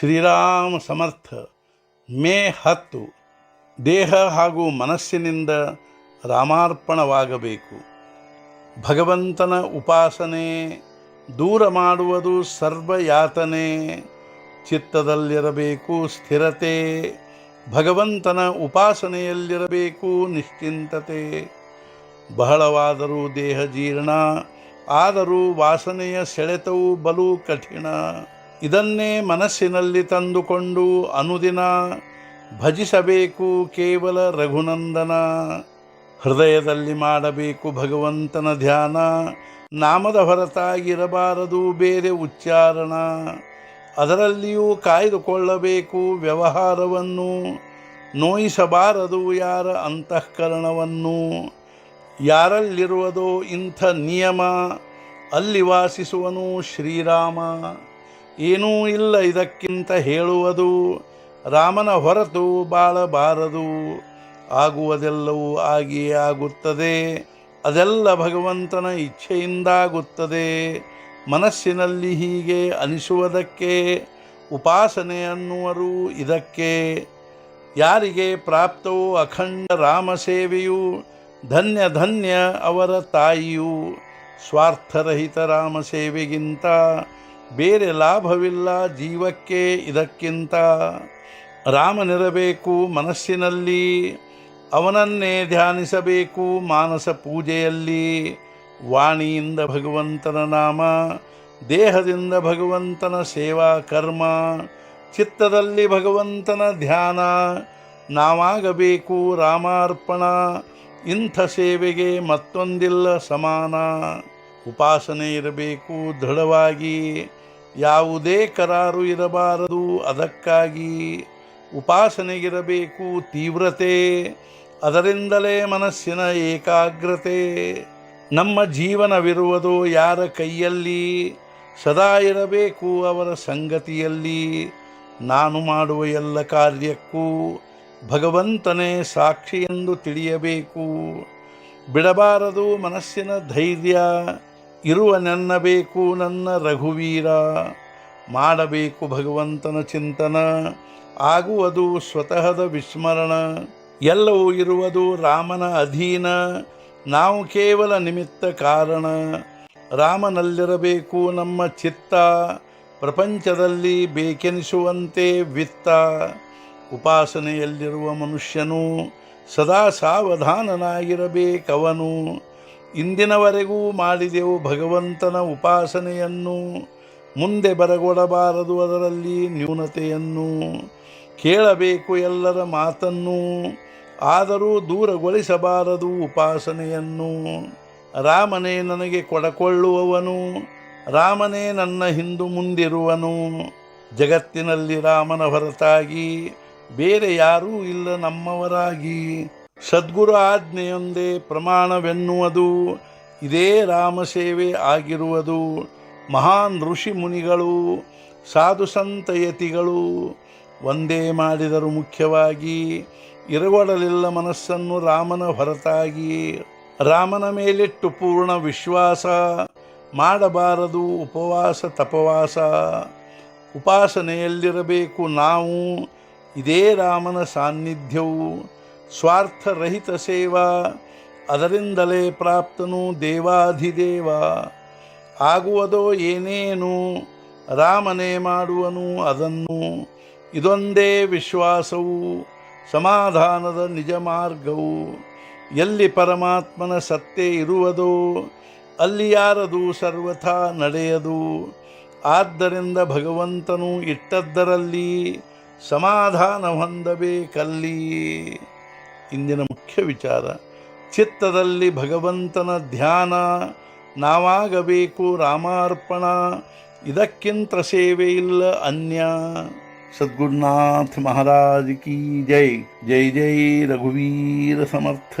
ಶ್ರೀರಾಮ ಸಮರ್ಥ, ಮೇ ಹತ್ತು, ದೇಹ ಹಾಗೂ ಮನಸ್ಸಿನಿಂದ ರಾಮಾರ್ಪಣವಾಗಬೇಕು. ಭಗವಂತನ ಉಪಾಸನೆ ದೂರ ಮಾಡುವುದು ಸರ್ವಯಾತನೆ. ಚಿತ್ತದಲ್ಲಿರಬೇಕು ಸ್ಥಿರತೆ, ಭಗವಂತನ ಉಪಾಸನೆಯಲ್ಲಿರಬೇಕು ನಿಶ್ಚಿಂತತೆ. ಬಹಳವಾದರೂ ದೇಹ ಜೀರ್ಣ, ಆದರೂ ವಾಸನೆಯ ಸೆಳೆತವು ಬಲು ಕಠಿಣ. ಇದನ್ನೇ ಮನಸ್ಸಿನಲ್ಲಿ ತಂದುಕೊಂಡು ಅನುದಿನ ಭಜಿಸಬೇಕು ಕೇವಲ ರಘುನಂದನ. ಹೃದಯದಲ್ಲಿ ಮಾಡಬೇಕು ಭಗವಂತನ ಧ್ಯಾನ. ನಾಮದ ಹೊರತಾಗಿರಬಾರದು, ಬೇರೆ ಉಚ್ಚಾರಣ. ಅದರಲ್ಲಿಯೂ ಕಾಯ್ದುಕೊಳ್ಳಬೇಕು ವ್ಯವಹಾರವನ್ನು. ನೋಯಿಸಬಾರದು ಯಾರ ಅಂತಃಕರಣವನ್ನು. ಯಾರಲ್ಲಿರುವುದೋ ಇಂಥ ನಿಯಮ. ಅಲ್ಲಿ ವಾಸಿಸುವನು ಶ್ರೀರಾಮ. ಏನೂ ಇಲ್ಲ ಇದಕ್ಕಿಂತ ಹೇಳುವುದು. ರಾಮನ ಹೊರತು ಬಾಳಬಾರದು. ಆಗುವುದೆಲ್ಲವೂ ಆಗಿಯೇ ಆಗುತ್ತದೆ. ಅದೆಲ್ಲ ಭಗವಂತನ ಇಚ್ಛೆಯಿಂದಾಗುತ್ತದೆ. ಮನಸ್ಸಿನಲ್ಲಿ ಹೀಗೆ ಅನಿಸುವುದಕ್ಕೆ, ಉಪಾಸನೆ ಅನ್ನುವರು ಇದಕ್ಕೆ. ಯಾರಿಗೆ ಪ್ರಾಪ್ತವೋ ಅಖಂಡ ರಾಮ ಸೇವೆಯು, ಧನ್ಯ ಧನ್ಯ ಅವರ ತಾಯಿಯು. ಸ್ವಾರ್ಥರಹಿತ ರಾಮ ಸೇವೆಗಿಂತ ಬೇರೆ ಲಾಭವಿಲ್ಲ ಜೀವಕ್ಕೆ ಇದಕ್ಕಿಂತ. ರಾಮನಿರಬೇಕು ಮನಸ್ಸಿನಲ್ಲಿ, ಅವನನ್ನೇ ಧ್ಯಾನಿಸಬೇಕು ಮಾನಸ ಪೂಜೆಯಲ್ಲಿ. ವಾಣಿಯಿಂದ ಭಗವಂತನ ನಾಮ, ದೇಹದಿಂದ ಭಗವಂತನ ಸೇವಾ ಕರ್ಮ, ಚಿತ್ತದಲ್ಲಿ ಭಗವಂತನ ಧ್ಯಾನ. ನಾವಾಗಬೇಕು ರಾಮಾರ್ಪಣ, ಇಂಥ ಸೇವೆಗೆ ಮತ್ತೊಂದಿಲ್ಲ ಸಮಾನ. ಉಪಾಸನೆ ಇರಬೇಕು ದೃಢವಾಗಿ. ಯಾವುದೇ ಕರಾರು ಇರಬಾರದು. ಅದಕ್ಕಾಗಿ ಉಪಾಸನೆಗಿರಬೇಕು, ತೀವ್ರತೆ. ಅದರಿಂದಲೇ ಮನಸ್ಸಿನ ಏಕಾಗ್ರತೆ. ನಮ್ಮ ಜೀವನವಿರುವುದು ಯಾರ ಕೈಯಲ್ಲಿ? ಸದಾ ಇರಬೇಕು ಅವರ ಸಂಗತಿಯಲ್ಲಿ. ನಾನು ಮಾಡುವ ಎಲ್ಲ ಕಾರ್ಯಕ್ಕೂ ಭಗವಂತನೇ ಸಾಕ್ಷಿ ಎಂದು ತಿಳಿಯಬೇಕು. ಬಿಡಬಾರದು ಮನಸ್ಸಿನ ಧೈರ್ಯ. ಇರುವ ನೆನ್ನಬೇಕು ನನ್ನ ರಘುವೀರ, ಮಾಡಬೇಕು ಭಗವಂತನ ಚಿಂತನ, ಆಗುವುದು ಸ್ವತಃದ ವಿಸ್ಮರಣ. ಎಲ್ಲವೂ ಇರುವುದು ರಾಮನ ಅಧೀನ, ನಾವು ಕೇವಲ ನಿಮಿತ್ತ ಕಾರಣ. ರಾಮನಲ್ಲಿರಬೇಕು ನಮ್ಮ ಚಿತ್ತ, ಪ್ರಪಂಚದಲ್ಲಿ ಬೇಕೆನಿಸುವಂತೆ ವಿತ್ತ. ಉಪಾಸನೆಯಲ್ಲಿರುವ ಮನುಷ್ಯನು ಸದಾ ಸಾವಧಾನನಾಗಿರಬೇಕವನು. ಇಂದಿನವರೆಗೂ ಮಾಡಿದೆವು ಭಗವಂತನ ಉಪಾಸನೆಯನ್ನು. ಮುಂದೆ ಬರಗೊಡಬಾರದು ಅದರಲ್ಲಿ ನ್ಯೂನತೆಯನ್ನು. ಕೇಳಬೇಕು ಎಲ್ಲರ ಮಾತನ್ನು. ಆದರೂ ದೂರಗೊಳಿಸಬಾರದು ಉಪಾಸನೆಯನ್ನು. ರಾಮನೇ ನನಗೆ ಕೊಡಕೊಳ್ಳುವವನು. ರಾಮನೇ ನನ್ನ ಹಿಂದು ಮುಂದಿರುವನು. ಜಗತ್ತಿನಲ್ಲಿ ರಾಮನ ಹೊರತಾಗಿ ಬೇರೆ ಯಾರೂ ಇಲ್ಲ ನಮ್ಮವರಾಗಿ. ಸದ್ಗುರು ಆಜ್ಞೆಯೊಂದೇ ಪ್ರಮಾಣವೆನ್ನುವುದು, ಇದೇ ರಾಮ ಸೇವೆ ಆಗಿರುವುದು. ಮಹಾನ್ ಋಷಿ ಮುನಿಗಳು, ಸಾಧು ಸಂತಯತಿಗಳು ಒಂದೇ ಮಾಡಿದರು ಮುಖ್ಯವಾಗಿ, ಇರಗೊಡಲಿಲ್ಲ ಮನಸ್ಸನ್ನು ರಾಮನ ಹೊರತಾಗಿ. ರಾಮನ ಮೇಲಿಟ್ಟು ಪೂರ್ಣ ವಿಶ್ವಾಸ, ಮಾಡಬಾರದು ಉಪವಾಸ ತಪವಾಸ. ಉಪಾಸನೆಯಲ್ಲಿರಬೇಕು ನಾವು, ಇದೇ ರಾಮನ ಸಾನ್ನಿಧ್ಯವು. ಸ್ವಾರ್ಥರಹಿತ ಸೇವಾ, ಅದರಿಂದಲೇ ಪ್ರಾಪ್ತನು ದೇವಾಧಿದೇವ. ಆಗುವುದೋ ಏನೇನು, ರಾಮನೇ ಮಾಡುವನು ಅದನ್ನು, ಇದೊಂದೇ ವಿಶ್ವಾಸವು, ಸಮಾಧಾನದ ನಿಜ ಮಾರ್ಗವು. ಎಲ್ಲಿ ಪರಮಾತ್ಮನ ಸತ್ಯ ಇರುವುದೋ, ಅಲ್ಲಿ ಯಾರದು ಸರ್ವಥಾ ನಡೆಯದು. ಆದ್ದರಿಂದ ಭಗವಂತನು ಇಟ್ಟದ್ದರಲ್ಲಿ ಸಮಾಧಾನ ಹೊಂದಬೇಕಲ್ಲಿ. ಇಂದಿನ ಮುಖ್ಯ ವಿಚಾರ. ಚಿತ್ತದಲ್ಲಿ ಭಗವಂತನ ಧ್ಯಾನ, ನಾವಾಗಬೇಕು ರಾಮಾರ್ಪಣ, ಇದಕ್ಕಿಂತ ಸೇವೆ ಇಲ್ಲ ಅನ್ಯ. ಸದ್ಗುರುನಾಥ ಮಹಾರಾಜ್ ಕಿ ಜೈ. ಜೈ ಜೈ ರಘುವೀರ ಸಮರ್ಥ.